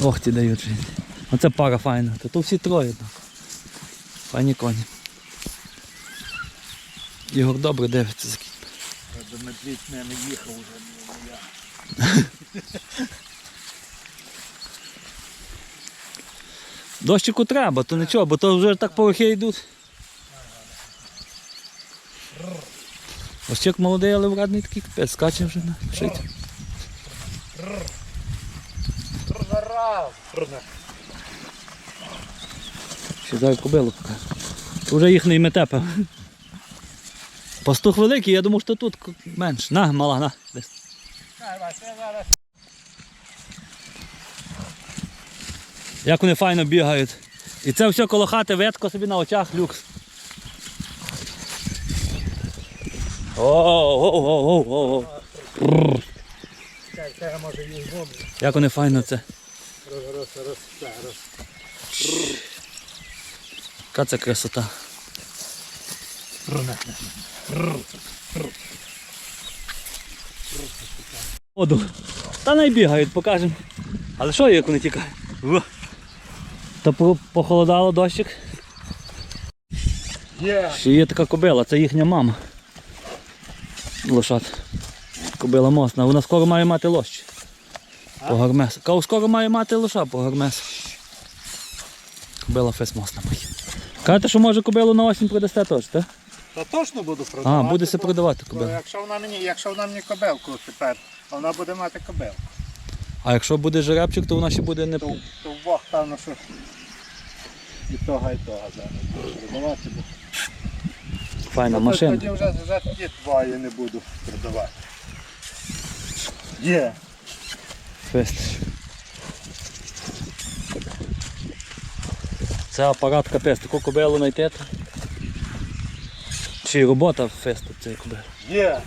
Ох ті дають жити. Оце пара файна. Та то всі троє. Файні коні. Ігор добре дивиться за кінь. Медвідь не їхав вже не я. Дощику треба, то нічого, бо то вже так порохи йдуть. Ощик молодий, але врадний такий капець, скаче вже на шить. Ще зараз кобилу покажу. Вже їх не мете, певно. Пастух великий, я думав, що тут менше. На, мала, на. Десь. Як вони файно бігають. І це все коло хати ветко собі на очах люкс. О-о-о-о-о-о. Як вони файно це. Роз, так, роз. Яка це красота. Воду. Та не бігають, покажемо. Але що як вони тікають? Та похолодало дощик. Є. Ще є така кобила, це їхня мама. Лошад. Кобила мосна. Вона скоро має мати лощ. По гармесу. Кау скоро має мати лоша по гармесу. Кобила фес мосна має. Кажете, що може кобилу на осінь продасте теж, так? Та точно буду продавати. А, буде се продавати кобилу. Якщо вона мені, якщо вона мені кобелку тепер, вона буде мати кобелку, А якщо буде жеребчик, то вона ще буде не. то, то Бог певно, що і того, і того зараз продавати. Бо... Файна машина. Тоді вже, вже тоді твої не буду продавати. Є. Фест. Це апарат капець, таку кобилу знайти. Чи робота фесту цієї кобили. Є.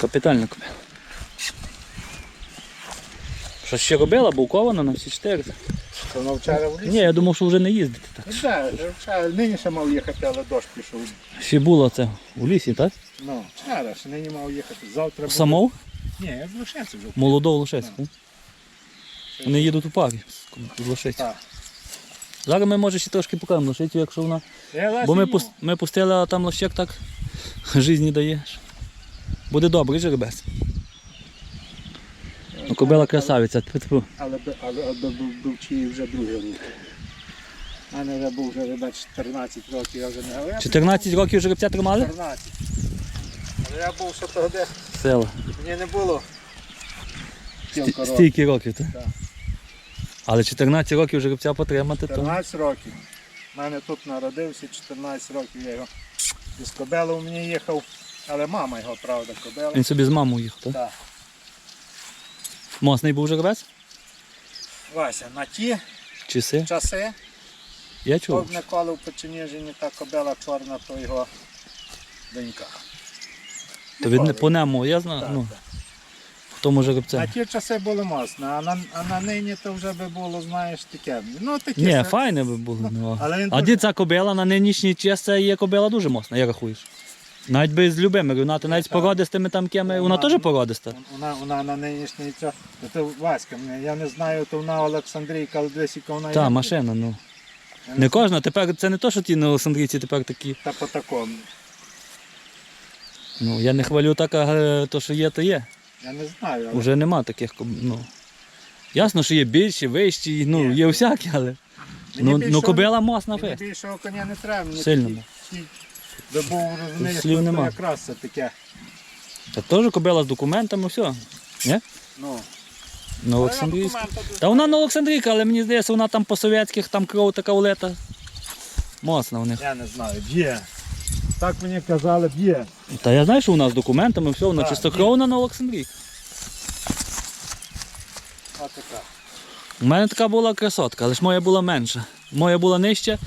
Капітальна кобила. Що ще робила, букована на всі чотири. То вона вчора в лісі. Ні, я думав, що вже не їздити так. Ну, так, вчора, нині ще мав їхати, але дощ пішов. Ще було це у лісі, так? Ну, вчора ще нині мав їхати. Завтра буде. Самов? Ні, я в Лишенці вже. Молодого лошецьку. Вони їдуть у парі з лошиці. Так. Зараз ми може ще трошки покажемо лошицю, якщо вона. Я Бо ми, пус- ми пустили, а там лощек так житті дає. Буде добрий жеребець. Ну, кобила красавиця. Але, би- але, але був, був чиї вже другий. У мене вже був вже ребят 14 років, я вже не говорю. 14 років жеребця тримали? 14. Але я був ще тоді, Сила. мені не було. Стільки років, так? Так. Але 14 років жеребця потримати, то 14 років. У мене тут народився, 14 років я його із Кобелу мені їхав, але мама його, правда, Кобела. він собі з мамою їхав, так? Так. Мосний був жеребець? Вася, на ті Часи? часи, Я чув. Одне коло в Печеніжині та кобела чорна, то його донька. То від по нему, я знаю, Так, ну, так. в тому На ті часи були мосні, а на, а на нині то вже би було, знаєш, таке. Ну, таке. Ні, файне би було. Ну. Але він А дуже- ця кобила на нинішній час це є кобила дуже мосна, як рахуєш? Навіть без любими, вона то навіть з породистими там кеми, вона теж породиста. Вона, вона на нинішній час. Це Васька, я не знаю, то вона Олександрійка, але десь яка вона Та, є. машина, ну. Не кожна, тепер це не то, що ті на Олександрійці тепер такі. Та по такому. Ну, я не хвалю так, а е, то, що є, то є. Я не знаю, але Уже нема таких ну. Ясно, що є більші, вищі, ну, Є. є всякі, але. Мені Ну, ну більшого- кобила мосна мені фест. більшого коня не треба. Мені Сильно. такі- ті- Би був, розумієш, слів нема. якраз це таке. Та теж кобила з документами, все. Ні? Ну, На Олександрійську. документи Та вона на Олександрійка, але мені здається, вона там по совєтських, там кров така улета. Моцна у них. Я не знаю, б'є. Так мені казали, б'є. Та я знаю, що вона з документами, все, вона Так, чистокровна на Олександрійка. Отака. У мене така була красотка, але ж моя була менша. Моя була нижча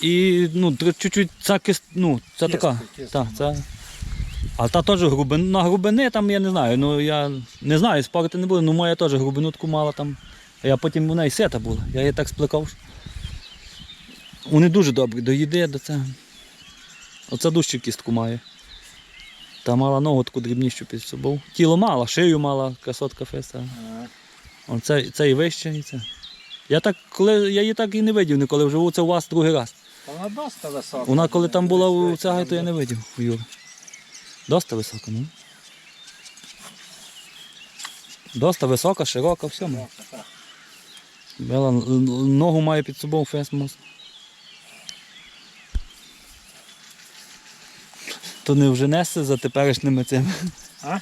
і ну, чуть-чуть ця кис... ну, це Кисна, така. кисна. Та, це... А та теж грубин... на грубини там я не знаю. Ну я не знаю, спорити не буду, ну моя теж грубину таку мала там. А я потім у неї сета була. Я її так спликав. Вони дуже добрі до їди, до цього. Оце дужче кістку має. Та мала ногу таку дрібнішу під собою. Тіло мала, шию мала красотка феста. Оце, це і вище, і це. Я так, коли я її так і не видів ніколи, вживу це у вас другий раз. Вона доста висока. Вона коли там була у цягай, то я не видів у Юри. Доста висока, ну. Доста висока, широка, все. Бела н- н- ногу має під собою фест мос. То не вже несе за теперішніми цими. А?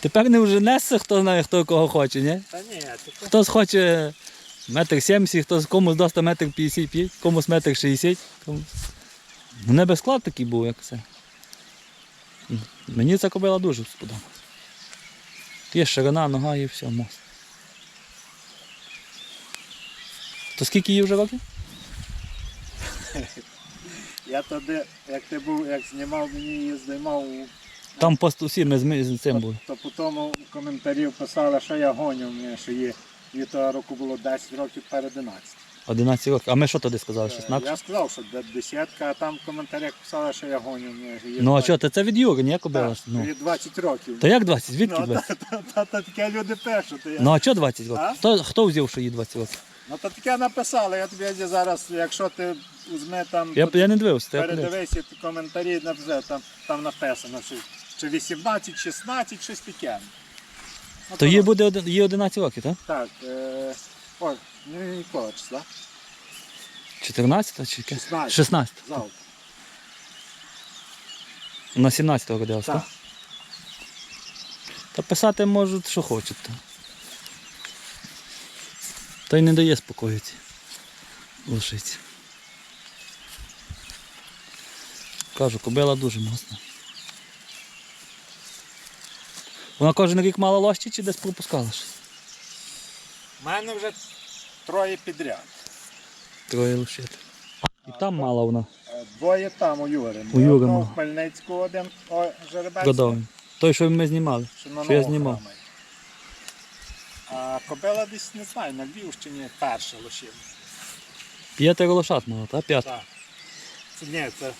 Тепер не вже несе, хто знає, хто кого хоче, ні? Та ні, тільки Хтось хоче метр сімдесят, хтось комусь доста метр п'ятдесят п'ять, комусь метр шістдесят. Комусь... У мене склад такий був, як це. Мені ця кобила дуже сподобалась. Є ширина, нога і все, мост. То скільки їй вже років? я тоді, як ти був, як знімав, мені її знімав, Там пост усі ми з, цим були. то по тому коментарів писали, що я гоню, що їй їй того року було 10 років перед 11. 11 років. А ми що тоді сказали? Е, 16? Я сказав, що де- десятка, а там в коментарях писали, що я гоню. Що Ну а 20. що, то це від Юри, ні? Так? Ну. їй 20 років. Та як 20? Звідки Ну, 20? та, та, та, та таке люди пишуть. Я... Ну а що 20 років? А? Хто, хто взяв, що їй 20 років? Ну то таке написали, я тобі зараз, якщо ти візьми там, Я, я не дивився, я подивився. передивися коментарі, написав, там, там написано, що, чи 18, 16, щось таке. Ну, То їй буде один- їй 11 років, так? Так, е, ой, ну нікого числа, 14 чи яке? 16. 16. завтра. На 17 родилася, так? Так. Та писати можуть, що хочуть. Та, та й не дає спокою ці лошиці. Кажу, кобила дуже моцна. Вона кожен рік мала лощі чи десь пропускала щось? У мене вже троє підряд. Троє лошит. І там мала вона Е, Двоє там у Юри. У Юри мав. в Хмельницьку один о, жеребець. годовий. Той, що ми знімали. Що, на Що я знімав. А кобила десь не знаю, на Львівщині перша лишила. П'ятеро лошад мала, та? П'ять. Так. Ні, це,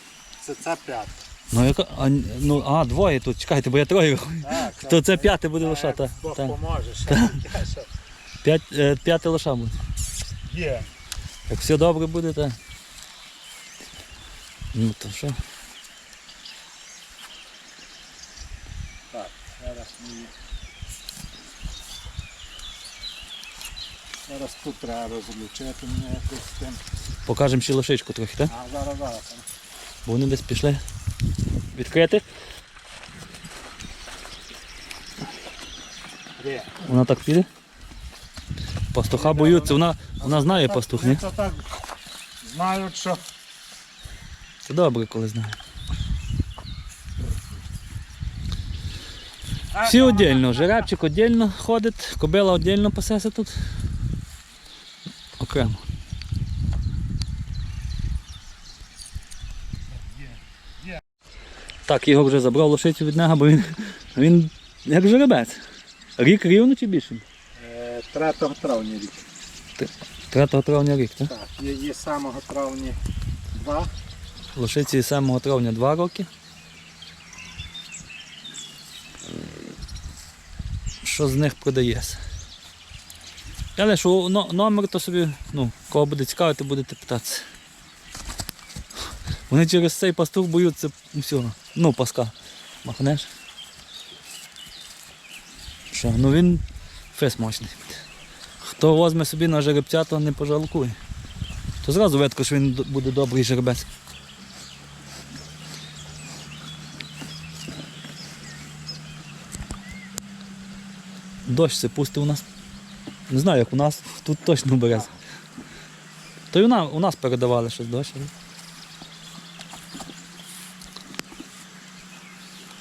це, це п'ята. Ну, яка, а, ну, а, двоє тут, чекайте, бо я троє. Так, То це п'яте буде лоша, та, Бог та. поможе. таке, що П'ять, е, п'яте лоша буде. Є. Як все добре буде, то. Ну то що? Так, зараз мені. Зараз тут треба розлучити мене якось з тим. Покажемо ще лошичку трохи, так? А зараз зараз. Бо вони десь пішли. Відкрити. Вона так піде. Пастуха боються, вона, вона знає пастух, ні? Це так знають, що Це добре, коли знає. Всі віддільно, жеребчик віддільно ходить, кобила віддільно пасеться тут. Окремо. Так, його вже забрав лошицю від нього, бо він, він як жеребець. Рік рівно чи більше? е, 3 травня рік. 3 травня рік, так? Так, є, є самого травня 2. Лошиці 7 травня 2 роки. Що з них продається? Що но- номер то собі, ну, кого буде цікавити, будете питатися. Вони через цей пастух боються всього. Ну, паска. Махнеш. Що, ну він фес мощний. Хто возьме собі на жеребця, то не пожалкує. То зразу видко, що він буде добрий жеребець. Дощ це пустив у нас. Не знаю, як у нас, тут точно берез. То й у нас, у нас передавали щось дощ.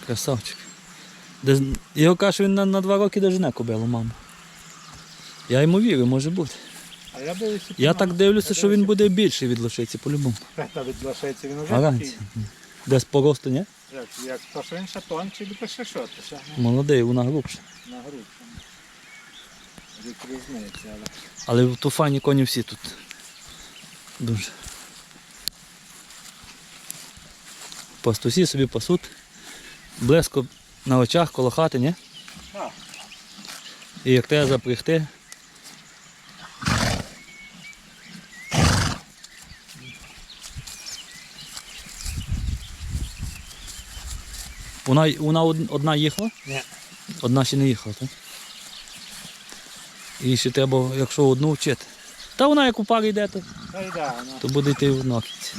Красавчик. Його каже, що він на, на два роки дожене кобилу, маму. Я йому вірю, може бути. А я дивлюся. Я так дивлюся, що він буде більший від лошиці, по-любому. Та від лошиці він уже Гарантія. такий. Десь по росту, ні? Як, як то, що він ще тончий, би ще що, то ще Молодий, вона грубша. на грудь. Рік різниця, але. Але в туфані коні всі тут. Дуже. Пастусі собі пасуть. Близько на очах коло хати, ні? Так. І як треба запрягти. Вона, вона одна їхала? Ні. Одна ще не їхала, так? І ще треба, якщо одну вчити. Та вона як у парі йде, то, Та й да, ну. то буде йти в нокіці.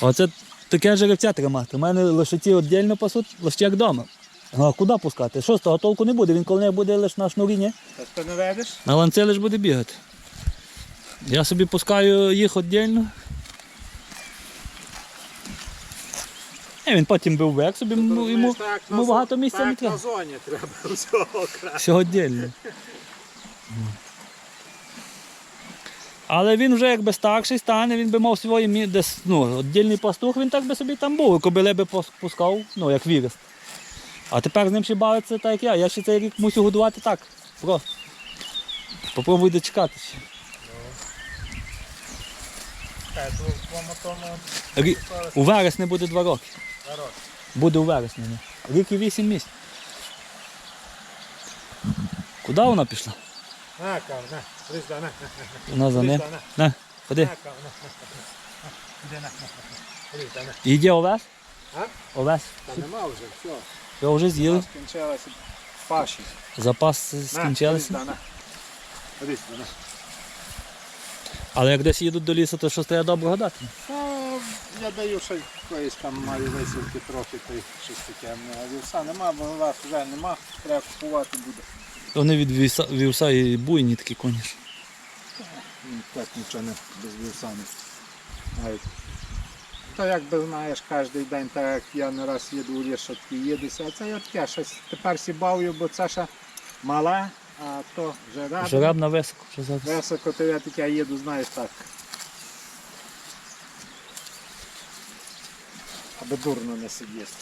Оце таке жеребця тримати. У мене лошаці віддільно пасуть, лише як вдома. А куди пускати? Що з того толку не буде? Він коли не буде лише на шнурі, ні? Та не ведеш? На ланці лише буде бігати. Я собі пускаю їх віддільно. І він потім був век собі, йому, йому, йому багато місця не треба. на зоні треба всього окремо. Все віддільно. Але він вже якби старший стане, він би мав мі- десь, ну, віддільний пастух, він так би собі там був, кобили би пускав, ну, як вірус. А тепер з ним ще бавиться так, як я. Я ще цей рік мусю годувати так. Просто. Попробуй дочекатися. Рі... У вересні буде два роки. народ. Буде у вересні. Рік і вісім місяців. Куди вона пішла? На, кав, на, на, на, Вона за ним. На, На, ходи. на, кав, на, на, на. Іди, на, на, на. І йде овес? А? Овес. Та нема вже, все. Його вже з'їли. Скінчилася паші. Запас На, скінчилися. На. Але як десь їдуть до лісу, то щось треба добре гадати. Я даю ще якоїсь там маю висілки трохи, то й щось таке. Ну, А вівса нема, бо вас вже нема, треба купувати буде. Вони від вівса, вівса і буйні такі коні. Так нічого не без вівса не. То якби знаєш, кожен день, так як я не раз їду у такі їдуся, а це я таке щось тепер сібавлю, бо це ще мала, а то жереб. Жереб на високо зараз. Високо, то я таке їду, знаєш так. Аби дурно не сидіти.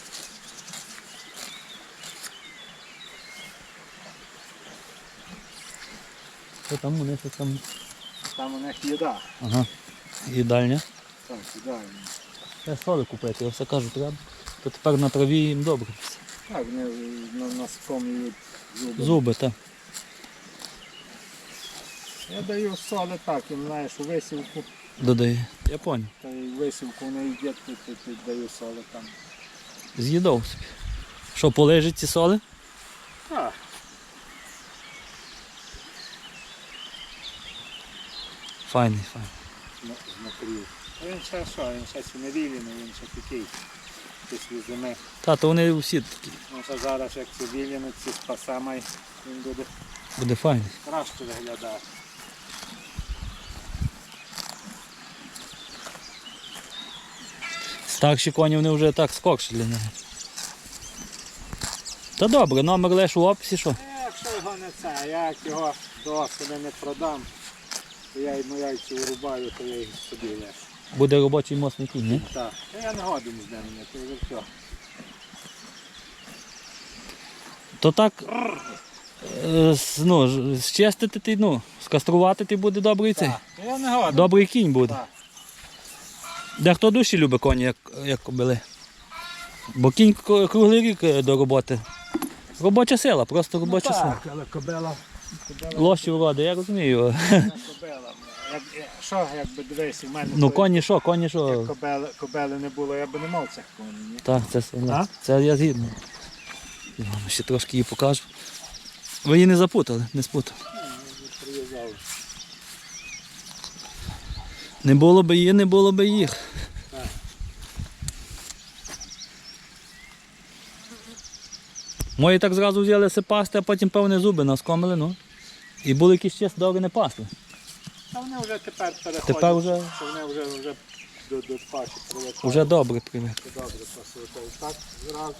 Що там вони що там? Там у них їда. Ага. Їдальня. Там сюди. Я соли купити, я все кажу, треба. То тепер на траві їм добре. Так, вони на, на зуби. Зуби, так. Я даю соли так, їм знаєш, у висівку, Додає. Я поняв. та й висівку не йде, то, то, то даю соли там. З'їдав собі. Що, полежить ці соли? Так. Файний, файний. Він ще що, він ще сі не віліний, він ще такий. Та, то вони всі такі. Ну зараз як це віліний, ці спасамай, він буде Буде файний. краще виглядати. Старші коні вони вже так скорше для нього. Та добре, номер лиш у описі, що? Якщо його не це, я як його до осені не продам, то я йому яйця вирубаю, то я їх собі лишу. Буде робочий мостний кінь, ні? Так. Та Я не годен з ним, ні, то вже все. То так е, з- ну, зчистити ти, ну, скаструвати ти буде добрий цей. Так. Я не годен. Добрий кінь буде. Так. Дехто душі любить коні, як, як кобили. Бо кінь к- круглий рік е, до роботи. Робоча сила, просто робоча сила. Так, але кобела. Лощі вроди, я розумію. Як, що, якби дивись, у мене Ну коні що, коні що. кобели, кобели не було, я б не мав цих коней. ні? Так, це, це, А? це я згідний. Я ще трошки її покажу. Ви її не запутали, не спутали. Ну, Не було би її, не було би їх. Мої так зразу взялися пасти, а потім певні зуби наскомили, ну. І були якісь час довго не пасли. Та вони вже тепер переходять, Тепер вже- що вони вже, вже до, до паші привикають. Вже добре привик. Добре пасують. Так зразу.